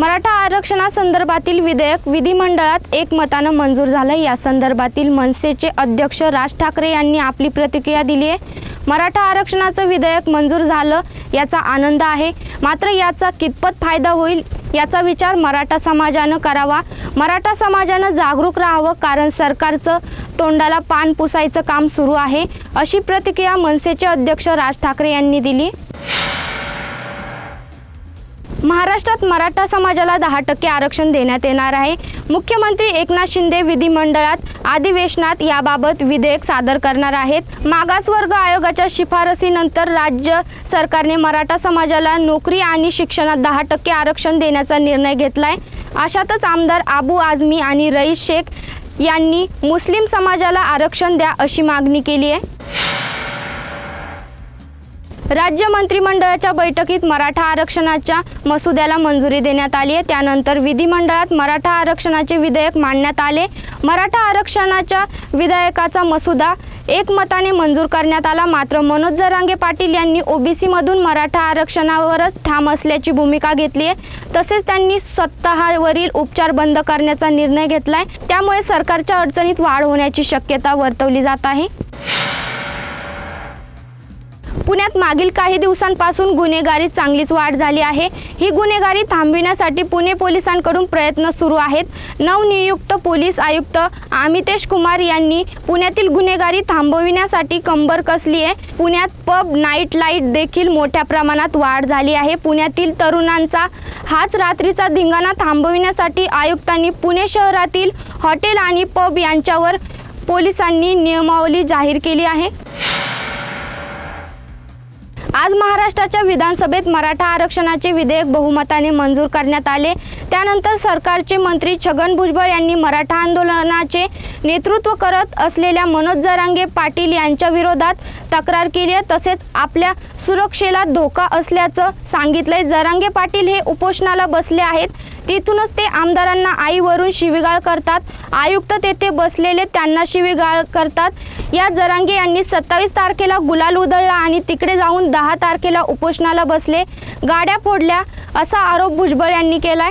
मराठा आरक्षणासंदर्भातील विधेयक विधिमंडळात एकमतानं मंजूर झालं. या संदर्भातील मनसेचे अध्यक्ष राज ठाकरे यांनी आपली प्रतिक्रिया दिली आहे. मराठा आरक्षणाचं विधेयक मंजूर झालं याचा आनंद आहे. मात्र याचा कितपत फायदा होईल याचा विचार मराठा समाजानं करावा. मराठा समाजानं जागरूक राहावं कारण सरकारचं तोंडाला पान पुसायचं काम सुरू आहे अशी प्रतिक्रिया मनसेचे अध्यक्ष राज ठाकरे यांनी दिली. महाराष्ट्रात मराठा समाजाला दहा टक्के आरक्षण देण्यात येणार आहे. मुख्यमंत्री एकनाथ शिंदे विधिमंडळात अधिवेशनात याबाबत विधेयक सादर करणार आहेत. मागासवर्ग आयोगाच्या शिफारसीनंतर राज्य सरकारने मराठा समाजाला नोकरी आणि शिक्षणात दहा टक्के आरक्षण देण्याचा निर्णय घेतलाय. अशातच आमदार आबू आझमी आणि रईस शेख यांनी मुस्लिम समाजाला आरक्षण द्या अशी मागणी केली आहे. राज्य मंत्रिमंडळाच्या बैठकीत मराठा आरक्षणाच्या मसुद्याला मंजुरी देण्यात आली आहे. त्यानंतर विधिमंडळात मराठा आरक्षणाचे विधेयक मांडण्यात आले. मराठा आरक्षणाच्या विधेयकाचा मसुदा एकमताने मंजूर करण्यात आला. मात्र मनोज जरांगे पाटील यांनी ओबीसीमधून मराठा आरक्षणावरच ठाम असल्याची भूमिका घेतली आहे. तसेच त्यांनी स्वतःवरील उपचार बंद करण्याचा निर्णय घेतला आहे त्यामुळे सरकारच्या अडचणीत वाढ होण्याची शक्यता वर्तवली जात आहे. पुण्यात मागील काही दिवसांपासून गुन्हेगारीत चांगलीच वाढ झाली आहे. ही गुन्हेगारी थांबविण्यासाठी पुणे पोलिसांकडून प्रयत्न सुरू आहेत. नवनियुक्त पोलीस आयुक्त अमितेश कुमार यांनी पुण्यातील गुन्हेगारी थांबविण्यासाठी कंबर कसली आहे. पुण्यात पब नाईट लाइट देखील मोठ्या प्रमाणात वाढ झाली आहे. पुण्यातील तरुणांचा हाच रात्रीचा धिंगाणा थांबविण्यासाठी आयुक्तांनी पुणे शहरातील हॉटेल आणि पब यांच्यावर पोलिसांनी नियमावली जाहीर केली आहे. आज महाराष्ट्राच्या विधानसभेत मराठा आरक्षणाचे विधेयक बहुमताने मंजूर करण्यात आले. त्यानंतर सरकारचे मंत्री छगन भुजबळ यांनी मराठा आंदोलनाचे नेतृत्व करत असलेल्या मनोज जरांगे पाटील यांच्या विरोधात तक्रार केली आहे. तसेच आपल्या सुरक्षेला धोका असल्याचं सांगितलंय. जरांगे पाटील हे उपोषणाला बसले आहेत. तिथूनच ते आमदारांना आईवरून शिवीगाळ करतात. आयुक्त तेथे बसलेले त्यांना शिवीगाळ करतात. या जरांगे यांनी सत्तावीस तारखेला गुलाल उधळला आणि तिकडे जाऊन दहा तारखेला उपोषणाला बसले. गाड्या फोडल्या असा आरोप भुजबळ यांनी केलाय.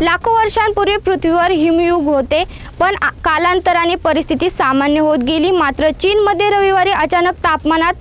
लाखो वर्षांपूर्वी पृथ्वीवर हिमयुग होते पण कालांतराने परिस्थिती सामान्य होत गेली. मात्र चीनमध्ये रविवारी अचानक तापमानात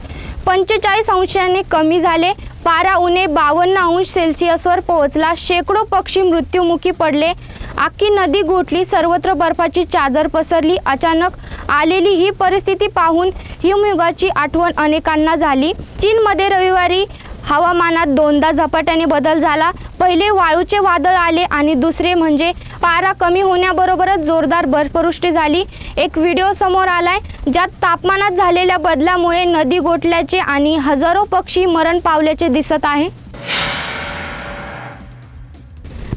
पंचेचाळीस अंशाने कमी झाले. पारा उणे बावन्न अंश सेल्सिअसवर पोहोचला. शेकडो पक्षी मृत्युमुखी पडले. आखी नदी गोठली सर्वत्र बर्फाची चादर पसरली. अचानक आलेली ही परिस्थिती पाहून हिमयुगाची आठवण अनेकांना झाली. चीनमध्ये रविवारी हवामानात दोनदा झपाट्याने बदल झाला. पहिले वाळूचे वादळ आले आणि दुसरे म्हणजे पारा कमी होण्याबरोबरच जोरदार बर्फवृष्टी झाली. एक व्हिडिओ समोर आलाय ज्यात तापमानात झालेल्या बदलामुळे नदी गोठल्याचे आणि हजारो पक्षी मरण पावल्याचे दिसत आहे.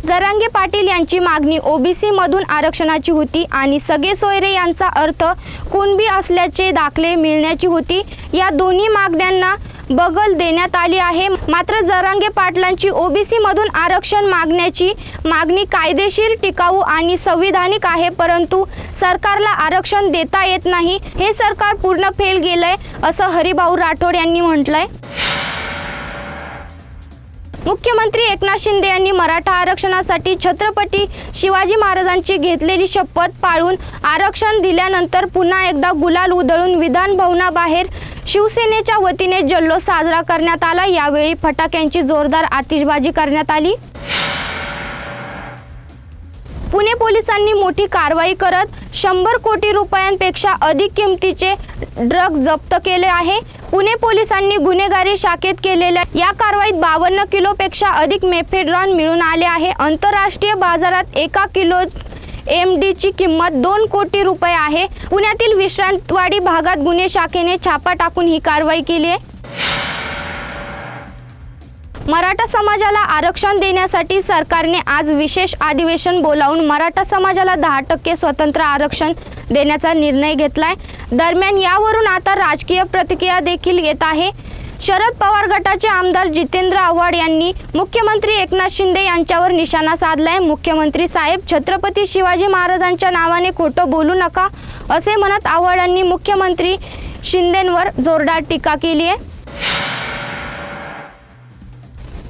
जरांगे पाटील यांची मागणी ओबीसी मधून आरक्षणाची होती आणि सगळे सोयरे यांचा अर्थ कुणबी असल्याचे दाखले मिळण्याची होती. या दोन्ही मागण्यांना बगल देण्यात आली आहे. मात्र जरांगे पाटलांची ओबीसी मधून आरक्षण मागण्याची मागणी कायदेशीर टिकाऊ आणि संविधानिक आहे. परंतु सरकारला आरक्षण देता येत नाही. हे सरकार पूर्ण फेल गेलंय असं हरिभाऊ राठोड यांनी म्हटलंय. मुख्यमंत्री एकनाथ शिंदे यांनी मराठा आरक्षणासाठी छत्रपती शिवाजी महाराजांची घेतलेली शपथ पाळून आरक्षण दिल्यानंतर पुन्हा एकदा गुलाल उधळून विधान भवनाबाहेर शिवसेनेच्या वतीने जल्लोष साजरा करण्यात आला. यावेळी फटाक्यांची जोरदार आतिषबाजी करण्यात आली. पुणे पोलिसांनी मोठी कारवाई करत शंभर कोटी रुपयांपेक्षा अधिक किमतीचे ड्रग जप्त केले आहे. पुणे पोलिसांनी गुन्हेगारी शाखेत केलेल्या या कारवाईत बावन्न किलोपेक्षा अधिक मेफेड्रॉन मिळून आले आहे. आंतरराष्ट्रीय बाजारात एका किलो एम डीची किंमत दोन कोटी रुपये आहे. पुण्यातील विश्रांतवाडी भागात गुन्हे शाखेने छापा टाकून ही कारवाई केली आहे. मराठा समाजाला आरक्षण देण्यासाठी सरकारने आज विशेष अधिवेशन बोलावून मराठा समाजाला दहा टक्के स्वतंत्र आरक्षण देण्याचा निर्णय घेतलाय. दरम्यान यावरून आता राजकीय प्रतिक्रिया देखील येत आहे. शरद पवार गटाचे आमदार जितेंद्र आव्हाड यांनी मुख्यमंत्री एकनाथ शिंदे यांच्यावर निशाणा साधलाय. मुख्यमंत्री साहेब छत्रपती शिवाजी महाराजांच्या नावाने खोटं बोलू नका असे म्हणत आव्हाडांनी मुख्यमंत्री शिंदेंवर जोरदार टीका केली आहे.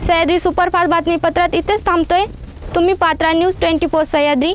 सह्याद्री सुपरफास्ट बातमीपत्रात इथेच थांबतोय. तुम्ही पात्रा न्यूज ट्वेंटी फोर सह्याद्री.